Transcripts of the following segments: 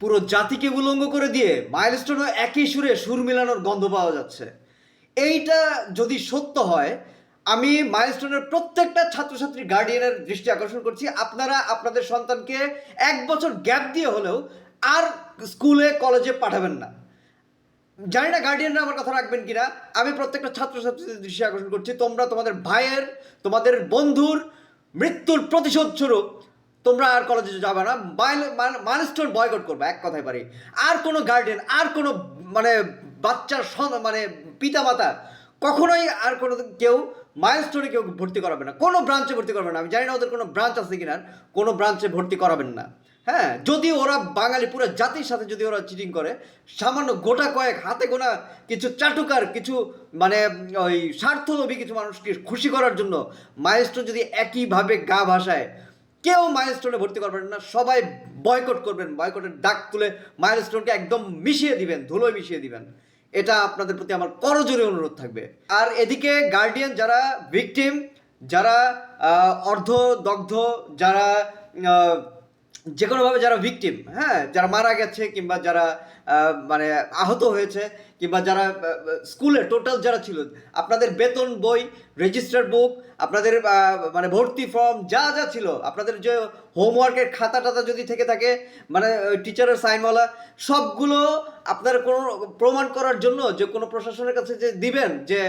পুরো জাতিকে উলঙ্গ করে দিয়ে মাইলস্টোনও একই সুরে সুর মেলানোর গন্ধ পাওয়া যাচ্ছে। এইটা যদি সত্য হয়, আমি মাইলস্টোনের প্রত্যেকটা ছাত্রছাত্রী গার্ডিয়ানের দৃষ্টি আকর্ষণ করছি। আপনারা আপনাদের সন্তানকে এক বছর গ্যাপ দিয়ে হলেও আর স্কুলে কলেজে পাঠাবেন না। জানি না গার্ডিয়ানরা আমার কথা রাখবেন কিনা। আমি প্রত্যেকটা ছাত্রছাত্রীদের দৃষ্টি আকর্ষণ করছি। তোমরা তোমাদের ভাইয়ের, তোমাদের বন্ধুর মৃত্যুর প্রতিশোধ স্বরূপ তোমরা আর কলেজে যাবে না। মাইলস্টোন বয়কট করবে, এক কথায় পারি। আর কোনো গার্ডেন আর কোনো মানে বাচ্চার মানে পিতা মাতা কখনোই আর কোনো কেউ মাইলস্টোনে কেউ ভর্তি করাবে না। কোনো ব্রাঞ্চে ভর্তি করবে না। আমি জানি না ওদের কোনো ব্রাঞ্চ আছে কি কিনা কোনো ব্রাঞ্চে ভর্তি করাবেন না। হ্যাঁ যদি ওরা বাঙালি, পুরো জাতির সাথে যদি ওরা চিটিং করে, সামান্য গোটা কয়েক, হাতে গোনা কিছু চাটুকার, কিছু মানে ওই স্বার্থলোভী কিছু মানুষকে খুশি করার জন্য মাইলস্টোন যদি একইভাবে গা ভাসায় কেউ মাইলস্টোনে ভর্তি করবেন না সবাই বয়কট করবেন বয়কটের ডাক তুলে মাইলস্টোনকে একদম মিশিয়ে দিবেন ধুলোয় মিশিয়ে দিবেন। এটা আপনাদের প্রতি আমার করজোরে অনুরোধ থাকবে। আর এদিকে গার্ডিয়ান যারা ভিকটিম যারা আহ, অর্ধদগ্ধ যারা যে কোনোভাবে যারা ভিকটিম হ্যাঁ যারা মারা গেছে কিংবা যারা মানে আহত হয়েছে কিংবা যারা স্কুলে টোটাল যারা ছিল, আপনাদের বেতন বই রেজিস্টার বুক আপনাদের মানে ভর্তি ফর্ম যা যা ছিল, আপনাদের যে হোমওয়ার্কের খাতা টাতা যদি থেকে থাকে মানে টিচারের সাইনওয়ালা সবগুলো আপনার কোনো প্রমাণ করার জন্য যে কোনো প্রশাসনের কাছে যে দিবেন, যে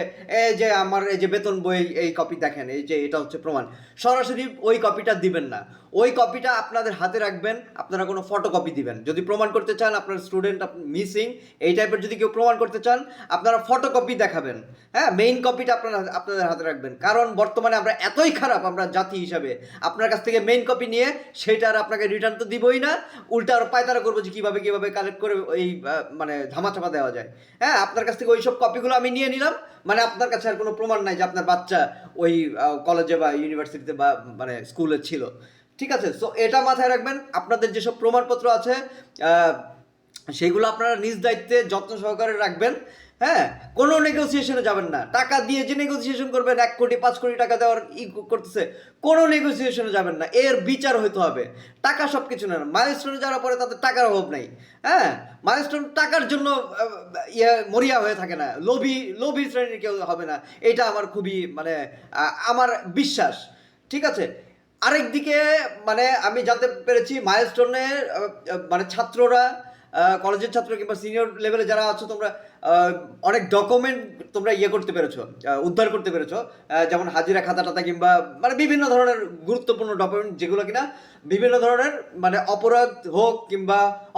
এই যে আমার এই যে বেতন বই, এই কপি দেখেন, এই যে এটা হচ্ছে প্রমাণ। সরাসরি ওই কপিটা দিবেন না। ওই কপিটা আপনাদের হাতে রাখবেন, আপনারা কোনো ফটোকপি দিবেন। যদি প্রমাণ করতে চান, আপনার স্টুডেন্ট মিসিং এই টাইপের যদি কেউ প্রমাণ করতে চান, আপনারা ফটোকপি দেখাবেন। হ্যাঁ মেইন কপিটা আপনারা, আপনাদের হাতে রাখবেন। কারণ বর্তমানে আমরা এতই খারাপ, আমরা জাতি হিসাবে। আপনার কাছ থেকে মেইন কপি নিয়ে সেটা আর আপনাকে রিটার্ন তো দিবই না। উল্টা আর পায়তারা করব যে কীভাবে কীভাবে কালেক্ট করে এই মানে ধামাচাপা দেওয়া যায়। হ্যাঁ আপনার কাছ থেকে ওই সব কপিগুলো আমি নিয়ে নিলাম। মানে আপনার কাছে আর কোনো প্রমাণ নাই যে আপনার বাচ্চা ওই কলেজে বা ইউনিভার্সিটিতে বা মানে স্কুলে ছিল। ঠিক আছে? সো এটা মাথায় রাখবেন। আপনাদের যেসব প্রমাণপত্র আছে সেগুলো আপনারা নিজ দায়িত্বে যত্ন সহকারে রাখবেন হ্যাঁ? কোনো নেগোসিয়েশনে যাবেন না। টাকা দিয়ে যে নেগোসিয়েশন করবেন, এক কোটি, পাঁচ কোটি টাকা দেওয়ার ই করতেছে, কোনো নেগোসিয়েশনে যাবেন না। এর বিচার হইতে হবে। টাকা সব কিছু না মাইলস্টোনে যাওয়ার পরে তাদের টাকার অভাব নাই হ্যাঁ? মাইলস্টোন টাকার জন্য ইয়ে মরিয়া হয়ে থাকে না। লোভী লোভী শ্রেণির কেউ হবে না। এটা আমার খুবই মানে আমার বিশ্বাস। ঠিক আছে? আরেক দিকে মানে আমি জানতে পেরেছি মাইলস্টোনের মানে ছাত্ররা কলেজের ছাত্র কিংবা সিনিয়র লেভেলে যারা আছো, তোমরা অনেক ডকুমেন্ট তোমরা ইয়ে করতে পেরেছ উদ্ধার করতে পেরেছ। যেমন হাজিরা খাতা টাতা কিংবা মানে বিভিন্ন ধরনের গুরুত্বপূর্ণ ডকুমেন্ট যেগুলো কিনা, বিভিন্ন ধরনের মানে অপরাধ হোক কিংবা